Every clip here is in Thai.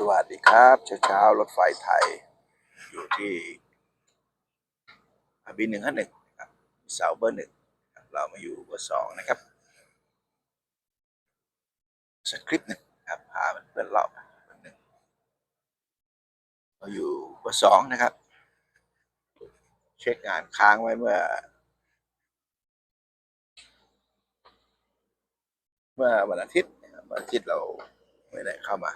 สวัสดีครับ เช้าๆรถไฟไทย อยู่ที่อาบีหนึ่งห้าหนึ่งครับเสาเบอร์หนึ่งเรามาอยู่เบอร์สองนะครับสคริปต์หนึ่งครับพาเพื่อนรอบเบอร์หนึ่งเราอยู่เบอร์สองนะครับ เช็คงานค้างไว้เมื่อ เมื่อวันอาทิตย์วันอาทิตย์เราไม่ได้เข้ามา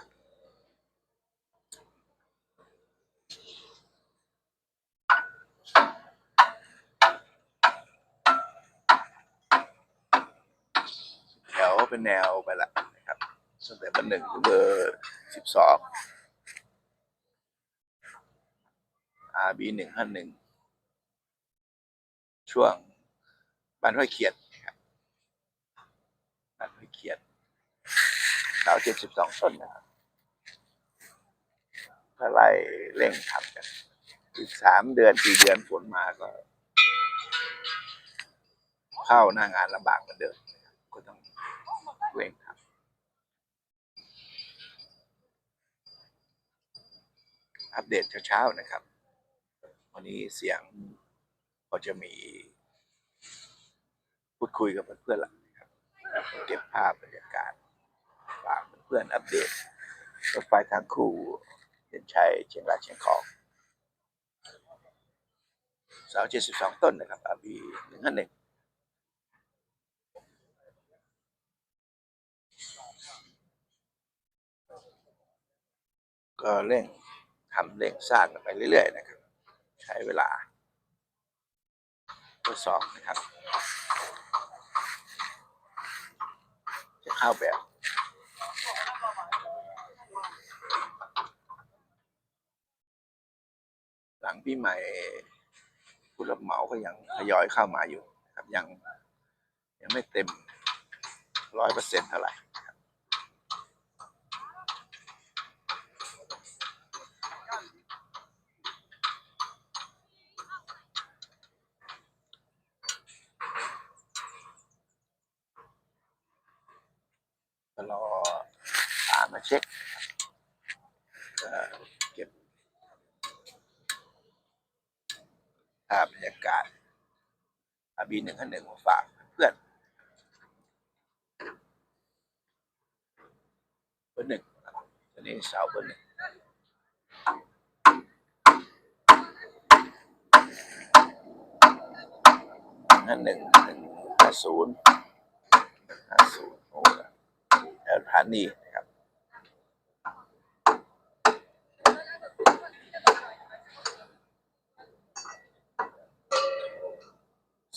เป็นแนวไปละนะครับตั้งแต่เบอร์หนึ่งถึงเบอร์สิบสอง RB หนึ่งห้าหนึ่งช่วงบ้านห้วยเขียดนะครับบ้านห้วยเขียดสาเจ็ดสิบสองต้นนะครับก็ไล่เร่งทำกันอีกสามเดือนสี่เดือนฝนมาก็ เข้าหน้างานลำบากเหมือนเดิมนะครับก็ต้อง เร่งทำอัปเดตเช้าๆนะครับ วันนี้เสียงก็จะมี พูดคุยกับเพื่อนๆละครับ เก็บภาพบรรยากาศฝากเพื่อนๆอัปเดตรถไฟทางคู่เดินชัยเชียงรายเชียงของสาเจ็ดสิบสองต้นนะครับอาบีหนึ่งห้าหนึ่ง ก็เร่งทำเร่งสร้างกันไปเรื่อยๆนะครับ ใช้เวลาทดสอบนะครับ จะเข้าแบบหลังปีใหม่ผู้รับเหมาก็ยังทยอยเข้ามาอยู่ครับยังยังไม่เต็มร้อยเปอร์เซ็นต์เท่าไหร่ ก็รอตามมาเช็คเก็บภาพบรรยากาศอาบีหนึ่งห้าหนึ่งมาฝากเพื่อนเบอร์หนึ่งครับตอนนี้สาวเบอร์หนึ่งหนึ่งหนึ่งห้าศูนย์ห้าศูนย์โอ้ ฐานีนะครับ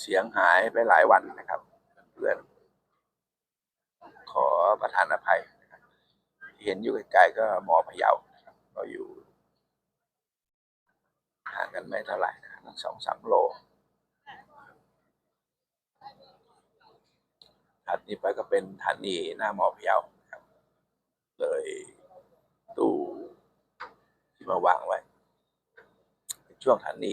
เสียงหายไปหลายวันนะครับเพื่อนขอประทานอภัยนะครับเห็นอยู่ไกลๆก็หมอพะเยานะครับก็อยู่ห่างกันไม่เท่าไหร่นะสองสามโล ถัดนี้ไปก็เป็นฐานีหน้าหมอพยานะครับ เลยตู้ที่มาวางไว้ ช่วงฐานี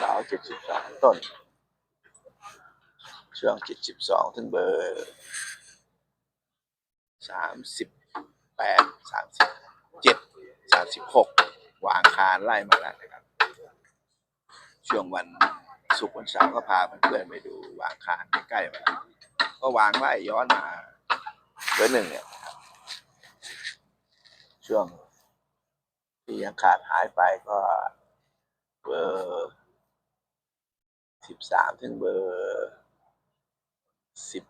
สาวเจ็ดสิบสองต้น ช่วงเจ็ดสิบสองถึงเบอร์ สามสิบแปดสามสิบเจ็ดสามสิบหกวางคานไล่มาแล้วนะครับ ช่วงวันศุกร์วันเสาร์ก็พาเพื่อนๆไปดูวางคานใกล้ๆมาก็วางไล่ย้อนมาเบอร์หนึ่งเนี่ยช่วงที่ยังขาดหายไปก็เบอร์สิบสามถึงเบอร์สิบ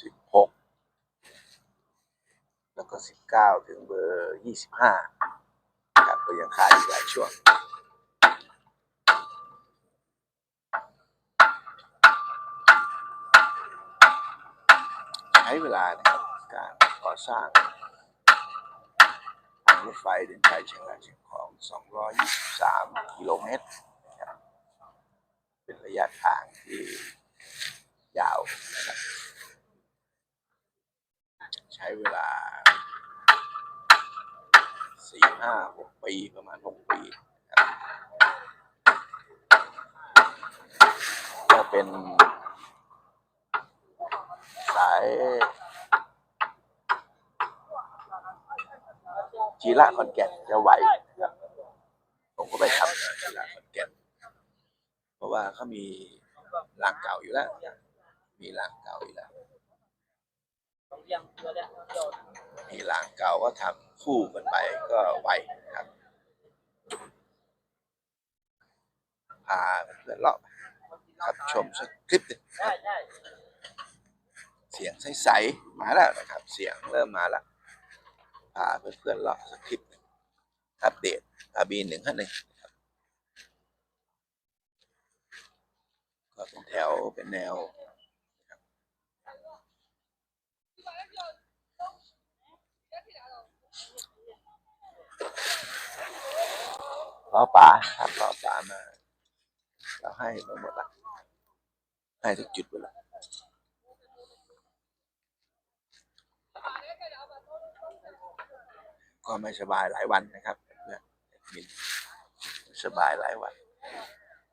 สิบหก แล้วก็สิบเก้าถึงเบอร์ยี่สิบห้าครับก็ยังขาดอีกหลายช่วงใช้เวลานะครับการก่อสร้างทางรถไฟเดินชัยเชียงรายเชียงของ 223 กิโลเมตรนะครับเป็นระยะทางที่ยาวนะครับใช้เวลา สี่ ห้าหกปีประมาณหกปี ก็เป็นสายจีระขอนแก่นจะไหวผมก็ไปทำจีระขอนแก่นเพราะว่าเขามีรางเก่าอยู่แล้ว มีรางเก่าอยู่แล้ว มีรางเก่าก็ทำคู่กันไปก็ไหวครับพาเพื่อนเลาะครับชมสักคลิปหนึ่งเสียงใสๆมาแล้วนะครับ เสียงเริ่มมาแล้วพาเพื่อนๆเลาะสักคลิปหนึ่งอัปเดตอาบีหนึ่งห้าหนึ่งก็เป็นแถวเป็นแนว ล้อป๋าครับล้อป๋ามาเราให้ไปหมดละให้ทุกจุดไปละก็ไม่สบายหลายวันนะครับเพื่อนมินสบายหลายวัน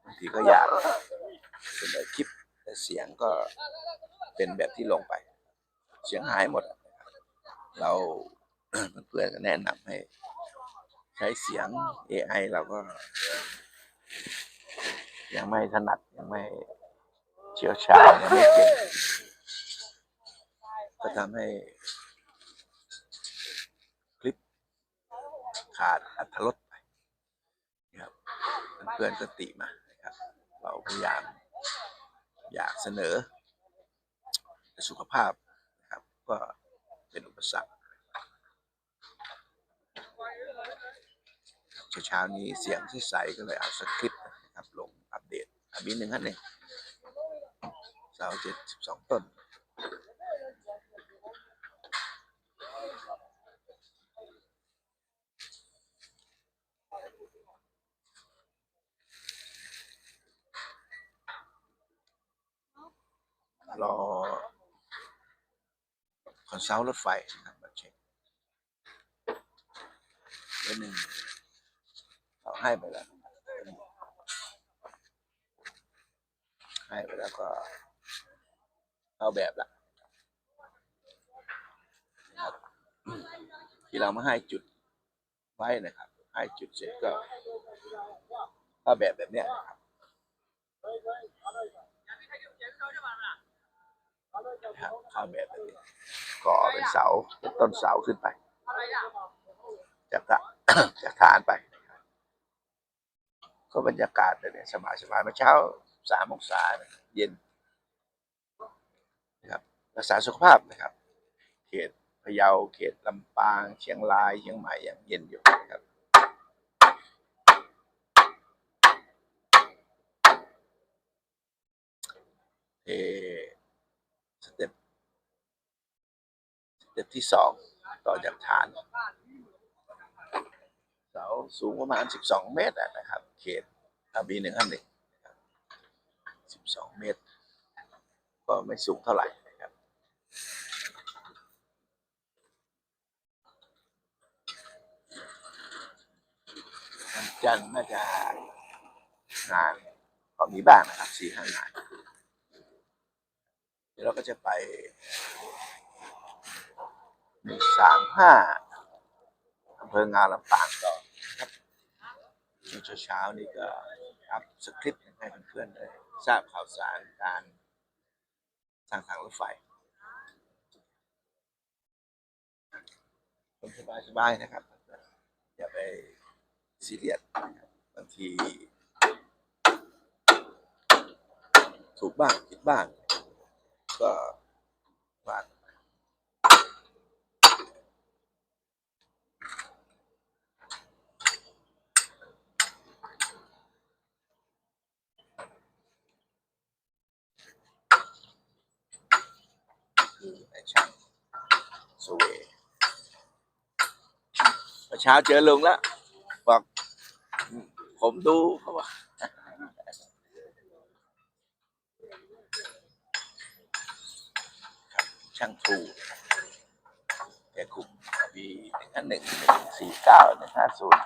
บางทีก็อยากเสนคลิปแต่เสียงก็เป็นแบบที่ลงไป เสียงหายหมด เรา เพื่อนก็แนะนำให้ ใช้เสียง AI เราก็ ยังไม่ถนัดยังไม่เชี่ยวชาญยังไม่เก่งก็ทำให้ คลิปขาดอัตรสไปนะครับเพื่อนๆก็ติมานะครับ เราพยายามอยากเสนอ สุขภาพนะครับ ก็เป็นอุปสรรค เช้านี้เสียงที่ใสก็เลยเอาสคริปต์นะครับลงอัปเดตอันนี้หนึ่งอันหนึ่งเสาเจ็ดสิบสองต้นรอคอนซัลท์รถไฟนะครับมาเช็คเดี๋ยวหนึ่ง เราให้ไปแล้ว ให้ไปแล้วก็เข้าแบบละที่เรามาให้จุดไว้นะครับ ให้จุดเสร็จก็เข้าแบบแบบเนี้ยครับเข้าแบบแบบนี้ก่อเป็นเสาเป็นต้นเสาขึ้นไป จากจากฐานไป ก็บรรยากาศเนี่ยสบายสบายๆมื่อเช้าสามองศาเย็นนะครับรักษาสุขภาพนะครับ เขตพะเยาเขตลำปาง เชียงรายเชียงใหม่ยังเย็นอยู่นะครับเอสเต็ปสเต็ปที่สองต่อจากฐานาสูงประมาณ 12 เมตรนะครับ เขตอาบีหนึ่งห้าหนึ่ง12เมตร ก็ไม่สูงเท่าไหร่นะครับ จันน่าจะงานก็มีบ้างนะครับสี่ห้างานเดี๋ยวเราก็จะไปหนึ่งสามห้าอำเภองานลำปาง ช่วงเช้าๆนี่ก็อัพสคริปต์ให้เพื่อนๆได้ทราบข่าวสารการสร้างทางรถไฟคนสบายๆนะครับ อย่าไปซีเรียสบางทีถูกบ้างผิดบ้างก็ว่ากันไป คือไอ้ช่าสเวยเมื่อเช้าเจอลุงแล้วบอกผมดูเขาว่าช่างทูแกคุมมีหนึ่งหนึ่งสี่เก้าหนึ่งห้าศูนย์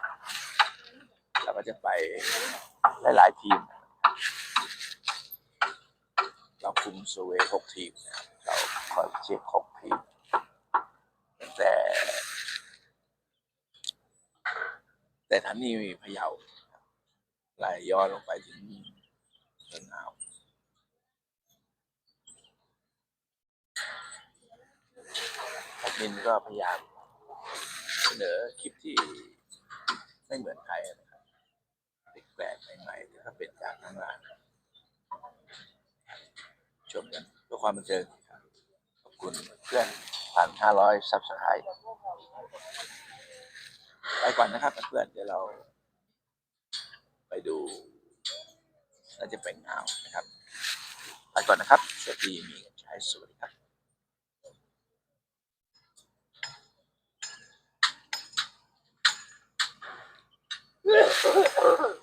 เราก็จะไปหลายๆทีม เราคุมสเวหกทีมนะครับ คอยเช็คหกทีมตั้งแต่ แต่ทันนี้มีพะเยาไหลย้อนลงไปถึงเมืองอ่าวแอดมินก็พยายามเสนอคลิปที่ไม่เหมือนใครนะครับแปลกใหม่ๆถ้าเป็นจากข้างล่างชมกันเพื่อความบันเทิง คุณเพื่อนผ่านห้าร้อยซับสไครต์ไปก่อนนะครับเพื่อนเดี๋ยวเรา ไปดูน่าจะเป็นเอานะครับไปก่อนนะครับสวัสดีมีใช้สวัสดีครับ